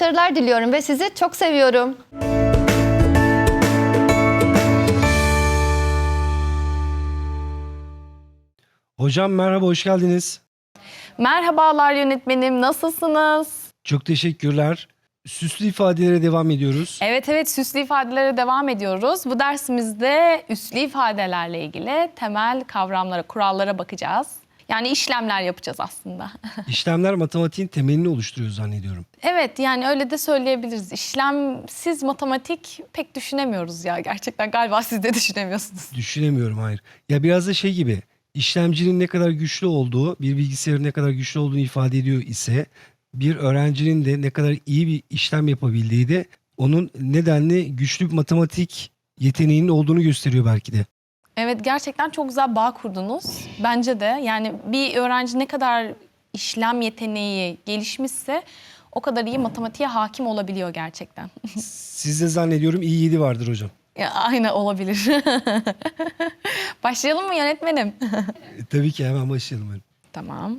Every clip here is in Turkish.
Başarılar diliyorum ve sizi çok seviyorum. Hocam merhaba, hoş geldiniz. Merhabalar yönetmenim, nasılsınız? Çok teşekkürler. Süslü ifadelere devam ediyoruz. Evet evet süslü ifadelere devam ediyoruz. Bu dersimizde üslü ifadelerle ilgili temel kavramlara, kurallara bakacağız. Yani işlemler yapacağız aslında. İşlemler matematiğin temelini oluşturuyor zannediyorum. evet yani öyle de söyleyebiliriz. İşlemsiz matematik pek düşünemiyoruz ya gerçekten. Galiba siz de düşünemiyorsunuz. Düşünemiyorum, hayır. Ya biraz da şey gibi, işlemcinin ne kadar güçlü olduğu, bir bilgisayarın ne kadar güçlü olduğunu ifade ediyor ise, bir öğrencinin de ne kadar iyi bir işlem yapabildiği de onun nedenli güçlü bir matematik yeteneğinin olduğunu gösteriyor belki de. Evet gerçekten çok güzel bağ kurdunuz. Bence de yani bir öğrenci ne kadar işlem yeteneği gelişmişse o kadar iyi matematiğe hakim olabiliyor gerçekten. Siz de zannediyorum iyi yedi vardır hocam. Ya, aynen olabilir. Başlayalım mı yönetmenim? E, tabii ki hemen başlayalım. tamam.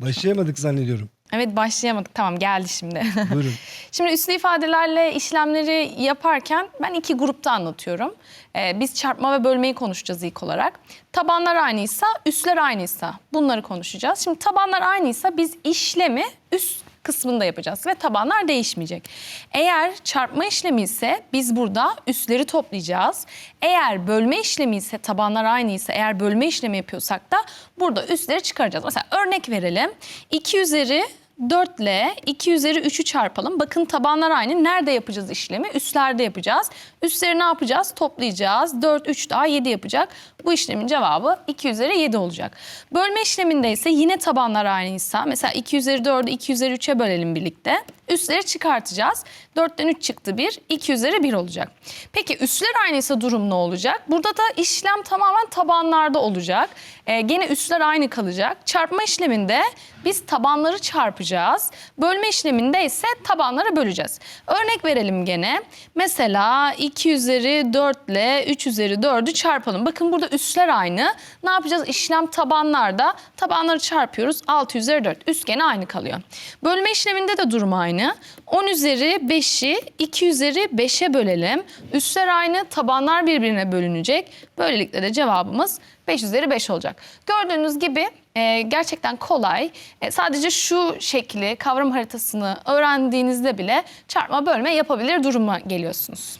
Başlayamadık zannediyorum. Evet başlayamadık. Tamam geldi şimdi. Buyurun. Şimdi üslü ifadelerle işlemleri yaparken ben iki grupta anlatıyorum. Ee, biz çarpma ve bölmeyi konuşacağız ilk olarak. Tabanlar aynıysa, üsler aynıysa bunları konuşacağız. Şimdi tabanlar aynıysa biz işlemi üst kısmında yapacağız ve tabanlar değişmeyecek. Eğer çarpma işlemi ise biz burada üsleri toplayacağız. Eğer bölme işlemi ise tabanlar aynıysa eğer bölme işlemi yapıyorsak da burada üsleri çıkaracağız. Mesela örnek verelim. 2 üzeri 4 ile 2 üzeri 3'ü çarpalım. Bakın tabanlar aynı. Nerede yapacağız işlemi? Üstlerde yapacağız. Üstleri ne yapacağız? Toplayacağız. 4, 3 daha 7 yapacak. Bu işlemin cevabı 2 üzeri 7 olacak. Bölme işleminde ise yine tabanlar aynıysa mesela 2 üzeri 4'ü 2 üzeri 3'e bölelim birlikte. Üstleri çıkartacağız. 4'ten 3 çıktı 1. 2 üzeri 1 olacak. Peki üstler aynıysa durum ne olacak? Burada da işlem tamamen tabanlarda olacak. Ee, gene üstler aynı kalacak. Çarpma işleminde biz tabanları çarpacağız. Bölme işleminde ise tabanları böleceğiz. Örnek verelim gene. Mesela 2 üzeri 4 ile 3 üzeri 4'ü çarpalım. Bakın burada üstler aynı. Ne yapacağız? İşlem tabanlarda. Tabanları çarpıyoruz. 6 üzeri 4. Üst gene aynı kalıyor. Bölme işleminde de durum aynı. 10 üzeri 5'i 2 üzeri 5'e bölelim. Üstler aynı. Tabanlar birbirine bölünecek. Böylelikle de cevabımız 5 üzeri 5 olacak. Gördüğünüz gibi e, gerçekten kolay. E, sadece şu şekli, kavram haritasını öğrendiğinizde bile çarpma bölme yapabilir duruma geliyorsunuz.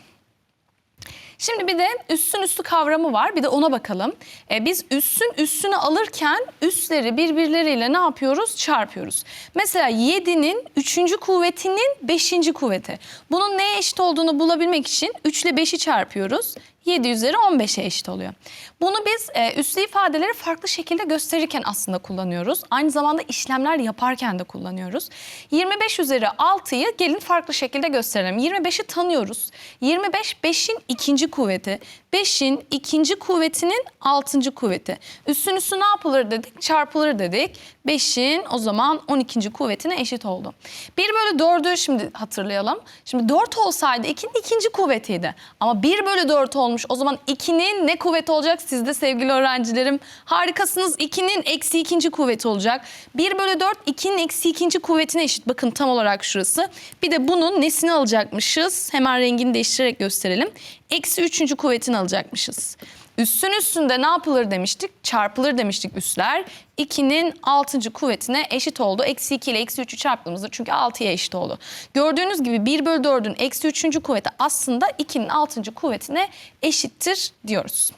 Şimdi bir de üstün üstü kavramı var. Bir de ona bakalım. E, biz üssün üstünü alırken üstleri birbirleriyle ne yapıyoruz? Çarpıyoruz. Mesela 7'nin 3. kuvvetinin 5. kuvveti. Bunun neye eşit olduğunu bulabilmek için 3 ile 5'i çarpıyoruz. 7 üzeri 15'e eşit oluyor. Bunu biz e, üslü ifadeleri farklı şekilde gösterirken aslında kullanıyoruz. Aynı zamanda işlemler yaparken de kullanıyoruz. 25 üzeri 6'yı gelin farklı şekilde gösterelim. 25'i tanıyoruz. 25 5'in ikinci kuvveti. 5'in ikinci kuvvetinin 6. kuvveti. Üstün üstü ne yapılır dedik? Çarpılır dedik. 5'in o zaman 12. kuvvetine eşit oldu. 1 bölü 4'ü şimdi hatırlayalım. Şimdi 4 olsaydı 2'nin ikinci kuvvetiydi. Ama 1 bölü 4 olmuş. O zaman 2'nin ne kuvveti olacak? Siz de sevgili öğrencilerim harikasınız. 2'nin eksi ikinci kuvveti olacak. 1 bölü 4 2'nin eksi ikinci kuvvetine eşit. Bakın tam olarak şurası. Bir de bunun nesini alacakmışız? Hemen rengini değiştirerek gösterelim. Eksi üçüncü kuvvetini alacakmışız. Üstün üstünde ne yapılır demiştik? Çarpılır demiştik üstler. 2'nin 6. kuvvetine eşit oldu. Eksi 2 ile eksi 3'ü çarptığımızda çünkü 6'ya eşit oldu. Gördüğünüz gibi 1 bölü 4'ün eksi 3. kuvveti aslında 2'nin 6. kuvvetine eşittir diyoruz.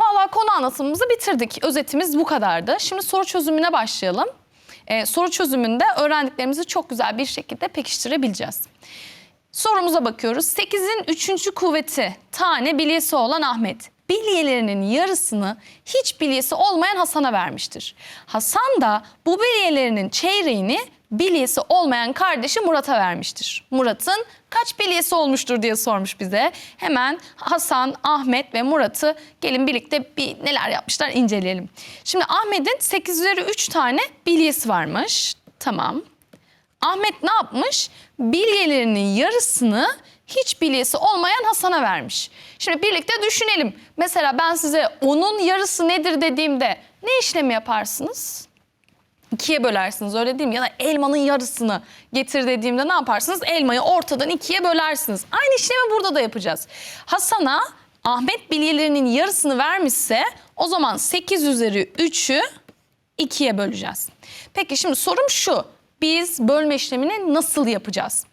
Vallahi konu anlatımımızı bitirdik. Özetimiz bu kadardı. Şimdi soru çözümüne başlayalım. Ee, soru çözümünde öğrendiklerimizi çok güzel bir şekilde pekiştirebileceğiz. Sorumuza bakıyoruz. 8'in 3. kuvveti tane bilyesi olan Ahmet bilyelerinin yarısını hiç bilyesi olmayan Hasan'a vermiştir. Hasan da bu bilyelerinin çeyreğini bilyesi olmayan kardeşi Murat'a vermiştir. Murat'ın kaç bilyesi olmuştur diye sormuş bize. Hemen Hasan, Ahmet ve Murat'ı gelin birlikte bir neler yapmışlar inceleyelim. Şimdi Ahmet'in 8 üzeri 3 tane bilyesi varmış. Tamam. Ahmet ne yapmış? Bilyelerinin yarısını hiç bilyesi olmayan Hasan'a vermiş. Şimdi birlikte düşünelim. Mesela ben size onun yarısı nedir dediğimde ne işlemi yaparsınız? ikiye bölersiniz öyle değil mi? Ya da elmanın yarısını getir dediğimde ne yaparsınız? Elmayı ortadan ikiye bölersiniz. Aynı işlemi burada da yapacağız. Hasan'a Ahmet bilyelerinin yarısını vermişse o zaman 8 üzeri 3'ü ikiye böleceğiz. Peki şimdi sorum şu. Biz bölme işlemini nasıl yapacağız?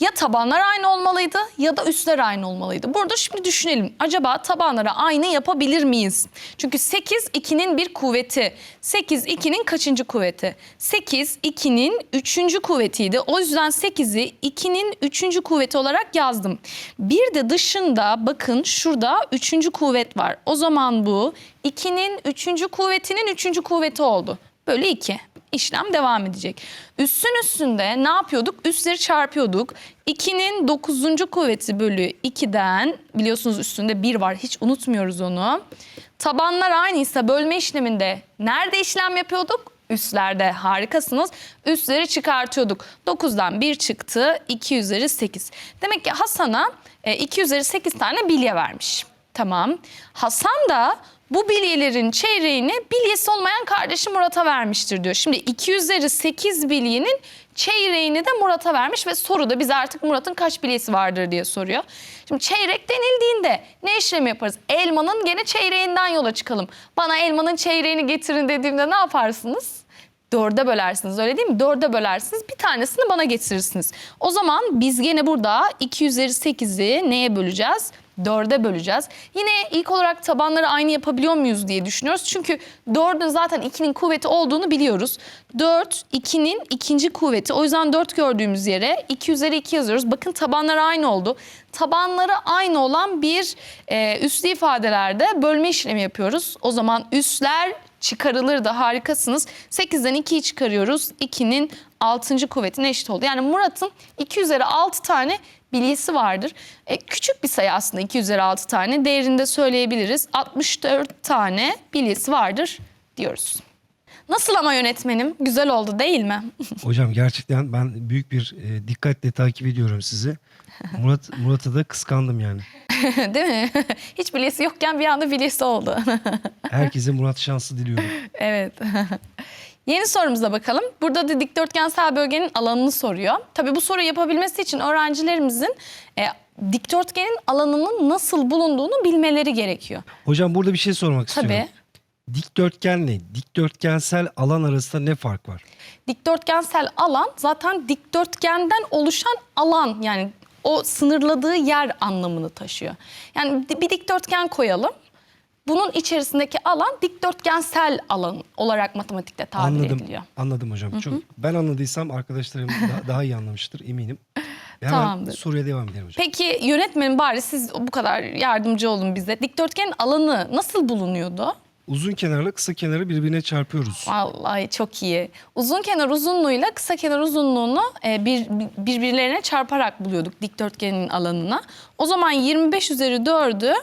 Ya tabanlar aynı olmalıydı ya da üstler aynı olmalıydı. Burada şimdi düşünelim. Acaba tabanlara aynı yapabilir miyiz? Çünkü 8 2'nin bir kuvveti. 8 2'nin kaçıncı kuvveti? 8 2'nin 3. kuvvetiydi. O yüzden 8'i 2'nin 3. kuvveti olarak yazdım. Bir de dışında bakın şurada 3. kuvvet var. O zaman bu 2'nin 3. kuvvetinin 3. kuvveti oldu. Bölü 2 işlem devam edecek. Üssün üstünde ne yapıyorduk? Üstleri çarpıyorduk. 2'nin 9. kuvveti bölü 2'den biliyorsunuz üstünde 1 var hiç unutmuyoruz onu. Tabanlar aynıysa bölme işleminde nerede işlem yapıyorduk? Üstlerde harikasınız. Üstleri çıkartıyorduk. 9'dan 1 çıktı. 2 üzeri 8. Demek ki Hasan'a e, 2 üzeri 8 tane bilye vermiş. Tamam. Hasan da bu bilyelerin çeyreğini bilyesi olmayan kardeşi Murat'a vermiştir diyor. Şimdi 2 üzeri 8 bilyenin çeyreğini de Murat'a vermiş ve soruda bize artık Murat'ın kaç bilyesi vardır diye soruyor. Şimdi çeyrek denildiğinde ne işlemi yaparız? Elmanın gene çeyreğinden yola çıkalım. Bana elmanın çeyreğini getirin dediğimde ne yaparsınız? Dörde bölersiniz öyle değil mi? Dörde bölersiniz bir tanesini bana getirirsiniz. O zaman biz gene burada 2 üzeri 8'i neye böleceğiz? Dörde böleceğiz. Yine ilk olarak tabanları aynı yapabiliyor muyuz diye düşünüyoruz. Çünkü dördün zaten 2'nin kuvveti olduğunu biliyoruz. 4 2'nin ikinci kuvveti. O yüzden 4 gördüğümüz yere 2 üzeri 2 yazıyoruz. Bakın tabanlar aynı oldu. Tabanları aynı olan bir e, üslü ifadelerde bölme işlemi yapıyoruz. O zaman üsler çıkarılır da harikasınız. 8'den 2'yi çıkarıyoruz. 2'nin 6. kuvvetine eşit oldu. Yani Murat'ın 2 üzeri 6 tane bilyesi vardır. E, küçük bir sayı aslında 2 üzeri 6 tane. Değerinde söyleyebiliriz. 64 tane bilyesi vardır diyoruz. Nasıl ama yönetmenim? Güzel oldu değil mi? Hocam gerçekten ben büyük bir e, dikkatle takip ediyorum sizi. Murat Murat'a da kıskandım yani. değil mi? Hiç bilyesi yokken bir anda bilyesi oldu. Herkese Murat şansı diliyorum. Evet. Yeni sorumuza bakalım. Burada da dikdörtgensel bölgenin alanını soruyor. Tabii bu soruyu yapabilmesi için öğrencilerimizin e, dikdörtgenin alanının nasıl bulunduğunu bilmeleri gerekiyor. Hocam burada bir şey sormak Tabii. istiyorum. Dikdörtgenle dikdörtgensel alan arasında ne fark var? Dikdörtgensel alan zaten dikdörtgenden oluşan alan yani o sınırladığı yer anlamını taşıyor. Yani bir dikdörtgen koyalım. Bunun içerisindeki alan dikdörtgensel alan olarak matematikte tabir Anladım. ediliyor. Anladım hocam. Çok ben anladıysam arkadaşlarım daha, daha iyi anlamıştır eminim. Hemen Tamamdır. soruya devam edelim hocam. Peki yönetmenin bari siz bu kadar yardımcı olun bize. Dikdörtgenin alanı nasıl bulunuyordu? Uzun kenarla kısa kenarı birbirine çarpıyoruz. Vallahi çok iyi. Uzun kenar uzunluğuyla kısa kenar uzunluğunu e, bir, birbirlerine çarparak buluyorduk dikdörtgenin alanına. O zaman 25 üzeri 4'ü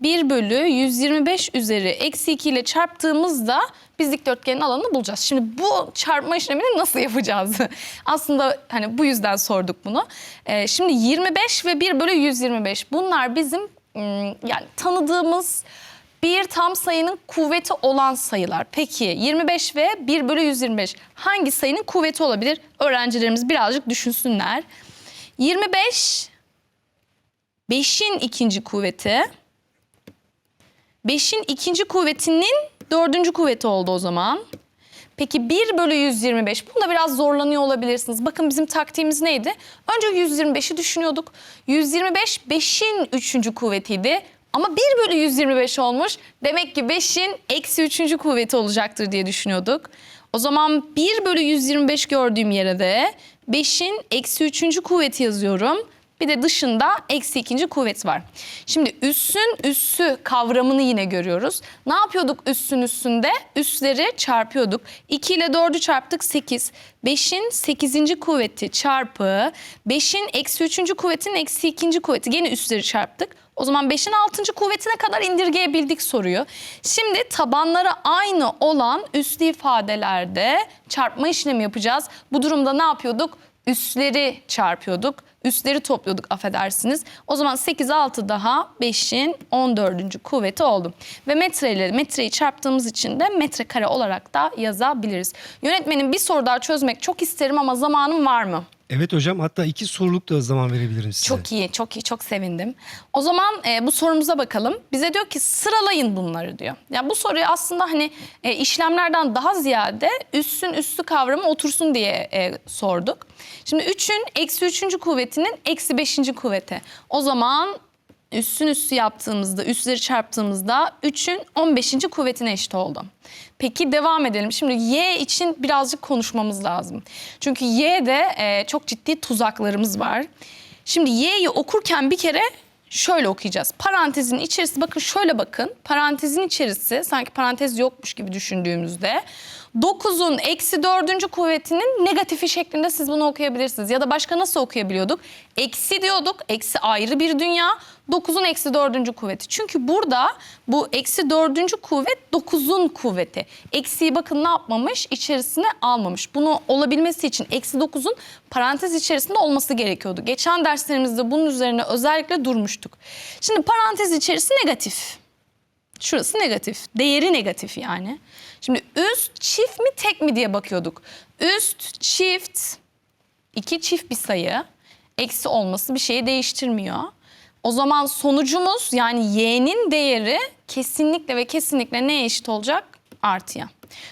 1 bölü 125 üzeri eksi 2 ile çarptığımızda biz dikdörtgenin alanını bulacağız. Şimdi bu çarpma işlemini nasıl yapacağız? Aslında hani bu yüzden sorduk bunu. E, şimdi 25 ve 1 bölü 125 bunlar bizim ım, yani tanıdığımız bir tam sayının kuvveti olan sayılar. Peki 25 ve 1 bölü 125 hangi sayının kuvveti olabilir? Öğrencilerimiz birazcık düşünsünler. 25 5'in ikinci kuvveti. 5'in ikinci kuvvetinin dördüncü kuvveti oldu o zaman. Peki 1 bölü 125 bunda biraz zorlanıyor olabilirsiniz. Bakın bizim taktiğimiz neydi? Önce 125'i düşünüyorduk. 125 5'in üçüncü kuvvetiydi. Ama 1 bölü 125 olmuş. Demek ki 5'in eksi üçüncü kuvveti olacaktır diye düşünüyorduk. O zaman 1 bölü 125 gördüğüm yere de 5'in eksi üçüncü kuvveti yazıyorum. Bir de dışında eksi ikinci kuvvet var. Şimdi üssün üssü kavramını yine görüyoruz. Ne yapıyorduk üssün üssünde? Üsleri çarpıyorduk. 2 ile 4'ü çarptık 8. 5'in 8. kuvveti çarpı 5'in eksi 3. kuvvetinin eksi 2. kuvveti. Gene üsleri çarptık. O zaman 5'in 6. kuvvetine kadar indirgeyebildik soruyu. Şimdi tabanları aynı olan üslü ifadelerde çarpma işlemi yapacağız. Bu durumda ne yapıyorduk? üsleri çarpıyorduk. Üsleri topluyorduk affedersiniz. O zaman 8 6 daha 5'in 14. kuvveti oldu. Ve metreyle metreyi çarptığımız için de metrekare olarak da yazabiliriz. Yönetmenim bir soru daha çözmek çok isterim ama zamanım var mı? Evet hocam hatta iki soruluk da zaman verebilirim size. Çok iyi, çok iyi, çok sevindim. O zaman e, bu sorumuza bakalım. Bize diyor ki sıralayın bunları diyor. Ya bu soruyu aslında hani e, işlemlerden daha ziyade üssün üstü kavramı otursun diye e, sorduk. Şimdi 3'ün eksi 3. kuvvetinin eksi 5. kuvveti. O zaman üssün üstü yaptığımızda, üsleri çarptığımızda 3'ün 15. kuvvetine eşit oldu. Peki devam edelim. Şimdi y için birazcık konuşmamız lazım. Çünkü y'de e, çok ciddi tuzaklarımız var. Şimdi y'yi okurken bir kere şöyle okuyacağız. Parantezin içerisi bakın şöyle bakın. Parantezin içerisi sanki parantez yokmuş gibi düşündüğümüzde 9'un eksi dördüncü kuvvetinin negatifi şeklinde siz bunu okuyabilirsiniz. Ya da başka nasıl okuyabiliyorduk? Eksi diyorduk. Eksi ayrı bir dünya. 9'un eksi dördüncü kuvveti. Çünkü burada bu eksi dördüncü kuvvet 9'un kuvveti. Eksiyi bakın ne yapmamış? İçerisine almamış. Bunu olabilmesi için eksi 9'un parantez içerisinde olması gerekiyordu. Geçen derslerimizde bunun üzerine özellikle durmuştuk. Şimdi parantez içerisi negatif. Şurası negatif. Değeri negatif yani. Şimdi üst çift mi tek mi diye bakıyorduk. Üst çift iki çift bir sayı. Eksi olması bir şeyi değiştirmiyor. O zaman sonucumuz yani y'nin değeri kesinlikle ve kesinlikle neye eşit olacak? Artıya.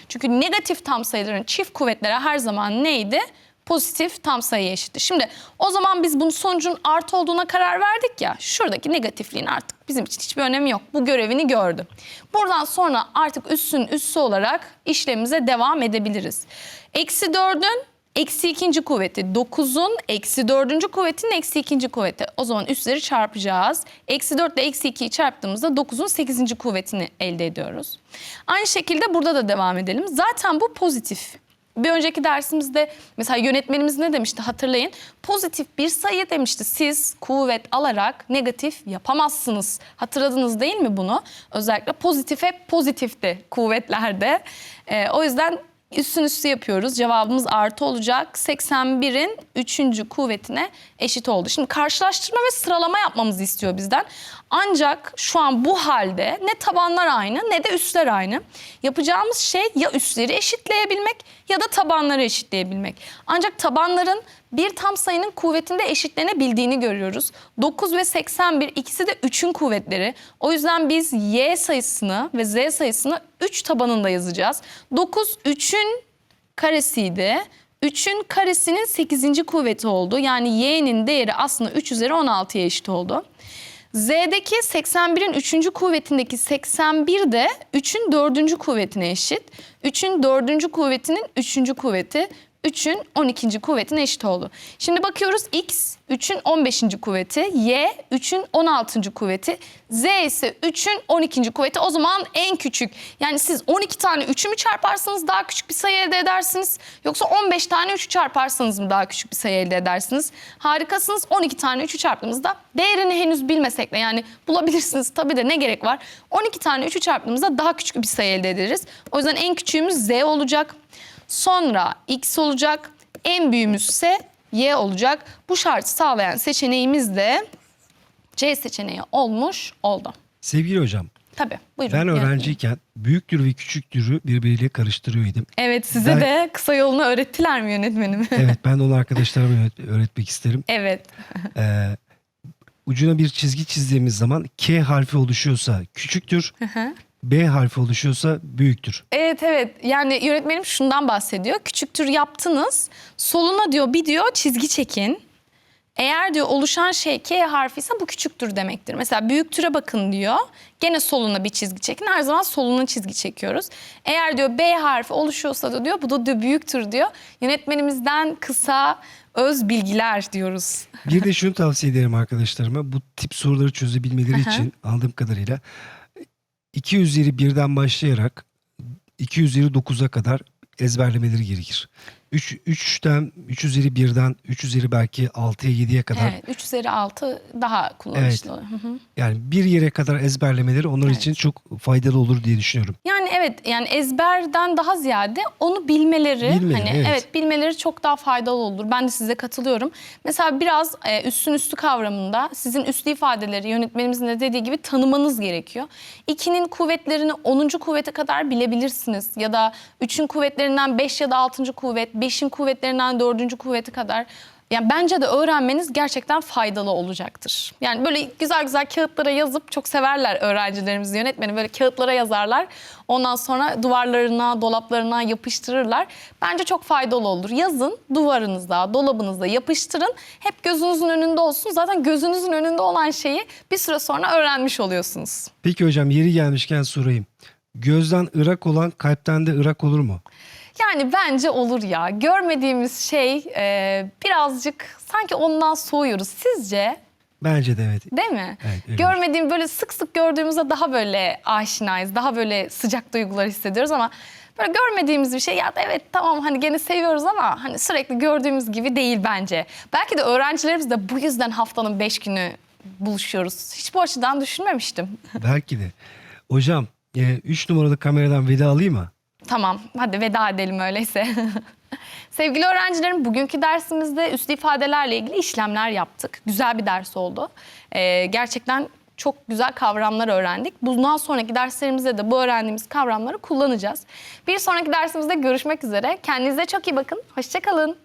Çünkü negatif tam sayıların çift kuvvetleri her zaman neydi? Pozitif tam sayıya eşitti. Şimdi o zaman biz bunun sonucun artı olduğuna karar verdik ya. Şuradaki negatifliğin artık bizim için hiçbir önemi yok. Bu görevini gördü. Buradan sonra artık üssün üssü olarak işlemimize devam edebiliriz. Eksi 4'ün Eksi ikinci kuvveti 9'un eksi dördüncü kuvvetinin eksi ikinci kuvveti. O zaman üstleri çarpacağız. Eksi 4 ile eksi 2'yi çarptığımızda 9'un sekizinci kuvvetini elde ediyoruz. Aynı şekilde burada da devam edelim. Zaten bu pozitif. Bir önceki dersimizde mesela yönetmenimiz ne demişti hatırlayın. Pozitif bir sayı demişti. Siz kuvvet alarak negatif yapamazsınız. Hatırladınız değil mi bunu? Özellikle pozitif hep pozitifti kuvvetlerde. Ee, o yüzden Üstün üstü yapıyoruz. Cevabımız artı olacak. 81'in 3. kuvvetine eşit oldu. Şimdi karşılaştırma ve sıralama yapmamızı istiyor bizden. Ancak şu an bu halde ne tabanlar aynı ne de üstler aynı. Yapacağımız şey ya üstleri eşitleyebilmek ya da tabanları eşitleyebilmek. Ancak tabanların bir tam sayının kuvvetinde eşitlenebildiğini görüyoruz. 9 ve 81 ikisi de 3'ün kuvvetleri. O yüzden biz y sayısını ve z sayısını 3 tabanında yazacağız. 9 3'ün karesiydi. 3'ün karesinin 8. kuvveti oldu. Yani y'nin değeri aslında 3 üzeri 16'ya eşit oldu. Z'deki 81'in 3. kuvvetindeki 81 de 3'ün 4. kuvvetine eşit. 3'ün 4. kuvvetinin 3. kuvveti 3'ün 12. kuvvetine eşit oldu. Şimdi bakıyoruz x 3'ün 15. kuvveti, y 3'ün 16. kuvveti, z ise 3'ün 12. kuvveti. O zaman en küçük yani siz 12 tane 3'ü mü çarparsanız daha küçük bir sayı elde edersiniz? Yoksa 15 tane 3'ü çarparsanız mı daha küçük bir sayı elde edersiniz? Harikasınız 12 tane 3'ü çarptığımızda değerini henüz bilmesek de yani bulabilirsiniz tabii de ne gerek var? 12 tane 3'ü çarptığımızda daha küçük bir sayı elde ederiz. O yüzden en küçüğümüz z olacak. Sonra x olacak. En büyüğümüz ise y olacak. Bu şartı sağlayan seçeneğimiz de C seçeneği olmuş oldu. Sevgili hocam Tabii buyurun. ben yönetmenim. öğrenciyken büyüktür ve küçüktürü birbiriyle karıştırıyordum. Evet size Ben- de kısa yolunu öğrettiler mi yönetmenim? Evet ben onu arkadaşlarıma öğret- öğretmek isterim. evet. Ee, ucuna bir çizgi çizdiğimiz zaman K harfi oluşuyorsa küçüktür, B harfi oluşuyorsa büyüktür. Evet evet yani yönetmenim şundan bahsediyor. Küçüktür yaptınız. Soluna diyor bir diyor çizgi çekin. Eğer diyor oluşan şey K harfi ise bu küçüktür demektir. Mesela büyüktüre bakın diyor. Gene soluna bir çizgi çekin. Her zaman soluna çizgi çekiyoruz. Eğer diyor B harfi oluşuyorsa da diyor bu da diyor büyüktür diyor. Yönetmenimizden kısa öz bilgiler diyoruz. Bir de şunu tavsiye ederim arkadaşlarıma. Bu tip soruları çözebilmeleri için aldığım kadarıyla 2 üzeri 1'den başlayarak 2 üzeri 9'a kadar ezberlemeleri gerekir. 3 3'ten 3 üzeri 1'den 3 üzeri belki 6'ya 7'ye kadar Evet, 3 üzeri 6 daha kullanışlı. Hı hı. yani bir yere kadar ezberlemeleri onlar Evet. için çok faydalı olur diye düşünüyorum. Yani evet yani ezberden daha ziyade onu bilmeleri Bilmeleri, hani evet. evet. bilmeleri çok daha faydalı olur. Ben de size katılıyorum. Mesela biraz e, üstün üstü kavramında sizin üslü ifadeleri yönetmenimizin de dediği gibi tanımanız gerekiyor. İkinin kuvvetlerini 10. kuvvete kadar bilebilirsiniz ya da üçün kuvvetlerinden 5 ya da 6. kuvvet, 5'in kuvvetlerinden 4. kuvvete kadar yani bence de öğrenmeniz gerçekten faydalı olacaktır. Yani böyle güzel güzel kağıtlara yazıp çok severler öğrencilerimiz yönetmeni böyle kağıtlara yazarlar. Ondan sonra duvarlarına, dolaplarına yapıştırırlar. Bence çok faydalı olur. Yazın duvarınızda, dolabınızda yapıştırın. Hep gözünüzün önünde olsun. Zaten gözünüzün önünde olan şeyi bir süre sonra öğrenmiş oluyorsunuz. Peki hocam yeri gelmişken sorayım. Gözden ırak olan kalpten de ırak olur mu? Yani bence olur ya. Görmediğimiz şey e, birazcık sanki ondan soğuyoruz. Sizce? Bence de evet. Değil mi? Evet, öyle Görmediğim böyle sık sık gördüğümüzde daha böyle aşinayız. Daha böyle sıcak duygular hissediyoruz ama böyle görmediğimiz bir şey ya da evet tamam hani gene seviyoruz ama hani sürekli gördüğümüz gibi değil bence. Belki de öğrencilerimiz de bu yüzden haftanın beş günü buluşuyoruz. Hiç bu açıdan düşünmemiştim. Belki de. Hocam 3 numaralı kameradan veda alayım mı? Tamam hadi veda edelim öyleyse. Sevgili öğrencilerim bugünkü dersimizde üslü ifadelerle ilgili işlemler yaptık. Güzel bir ders oldu. Ee, gerçekten çok güzel kavramlar öğrendik. Bundan sonraki derslerimizde de bu öğrendiğimiz kavramları kullanacağız. Bir sonraki dersimizde görüşmek üzere. Kendinize çok iyi bakın. Hoşçakalın.